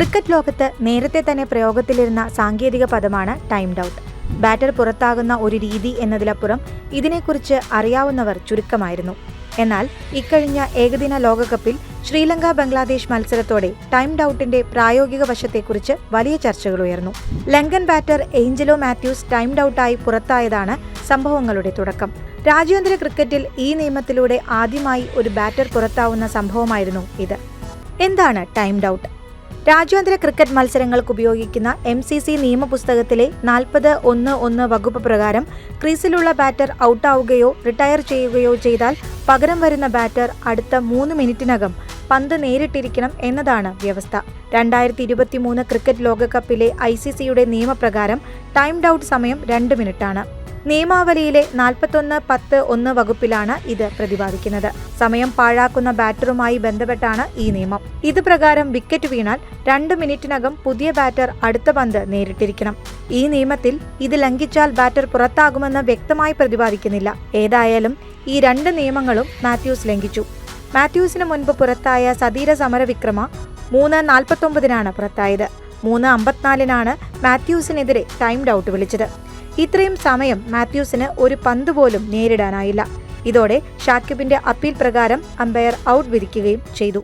Cricket ലോകത്ത് നേരത്തെ തന്നെ പ്രയോഗത്തിലിരുന്ന സാങ്കേതിക പദമാണ് ടൈം ഔട്ട് ബാറ്റർ പുറത്താകുന്ന ഒരു രീതി എന്നതിലപ്പുറം ഇതിനെക്കുറിച്ച് അറിയാവുന്നവർ ചുരുക്കമായിരുന്നു. എന്നാൽ ഇക്കഴിഞ്ഞ ഏകദിന ലോകകപ്പിൽ ശ്രീലങ്ക ബംഗ്ലാദേശ് മത്സരത്തോടെ ടൈം ഔട്ടിന്റെ പ്രായോഗിക വശത്തെക്കുറിച്ച് വലിയ ചർച്ചകൾ ഉയർന്നു. ലങ്കൻ ബാറ്റർ ഏഞ്ചലോ മാത്യൂസ് ടൈം ഡൗട്ടായി പുറത്തായതാണ് സംഭവങ്ങളുടെ തുടക്കം. രാജ്യാന്തര ക്രിക്കറ്റിൽ ഈ നിയമത്തിലൂടെ ആദ്യമായി ഒരു ബാറ്റർ പുറത്താവുന്ന സംഭവമായിരുന്നു ഇത്. എന്താണ് ടൈം ഔട്ട് രാജ്യാന്തര ക്രിക്കറ്റ് മത്സരങ്ങൾക്ക് ഉപയോഗിക്കുന്ന എം സി സി നിയമപുസ്തകത്തിലെ നാൽപ്പത് ഒന്ന് ഒന്ന് വകുപ്പ് പ്രകാരം ക്രീസിലുള്ള ബാറ്റർ ഔട്ടാവുകയോ റിട്ടയർ ചെയ്യുകയോ ചെയ്താൽ പകരം വരുന്ന ബാറ്റർ അടുത്ത മൂന്ന് മിനിറ്റിനകം പന്ത് നേരിട്ടിരിക്കണം എന്നതാണ് വ്യവസ്ഥ. രണ്ടായിരത്തി ഇരുപത്തിമൂന്ന് ക്രിക്കറ്റ് ലോകകപ്പിലെ ഐ സി സിയുടെ നിയമപ്രകാരം ടൈംഡ് ഔട്ട് സമയം രണ്ട് മിനിറ്റാണ്. നിയമാവലിയിലെ നാൽപ്പത്തൊന്ന് പത്ത് ഒന്ന് വകുപ്പിലാണ് ഇത് പ്രതിപാദിക്കുന്നത്. സമയം പാഴാക്കുന്ന ബാറ്ററുമായി ബന്ധപ്പെട്ടാണ് ഈ നിയമം. ഇത് പ്രകാരം വിക്കറ്റ് വീണാൽ രണ്ട് മിനിറ്റിനകം പുതിയ ബാറ്റർ അടുത്ത പന്ത് നേരിട്ടിരിക്കണം. ഈ നിയമത്തിൽ ഇത് ലംഘിച്ചാൽ ബാറ്റർ പുറത്താകുമെന്ന് വ്യക്തമായി പ്രതിപാദിക്കുന്നില്ല. ഏതായാലും ഈ രണ്ട് നിയമങ്ങളും മാത്യൂസ് ലംഘിച്ചു. മാത്യൂസിന് മുൻപ് പുറത്തായ സതീര സമരവിക്രമ മൂന്ന് നാൽപ്പത്തൊമ്പതിനാണ് പുറത്തായത്. മൂന്ന് അമ്പത്തിനാലിനാണ് മാത്യൂസിനെതിരെ ടൈം ഔട്ട് വിളിച്ചത്. ഇത്രയും സമയം മാത്യൂസിന് ഒരു പന്ത് പോലും നേരിടാനായില്ല. ഇതോടെ ഷാക്കിബിന്റെ അപ്പീൽ പ്രകാരം അമ്പയർ ഔട്ട് വിധിക്കുകയും ചെയ്തു.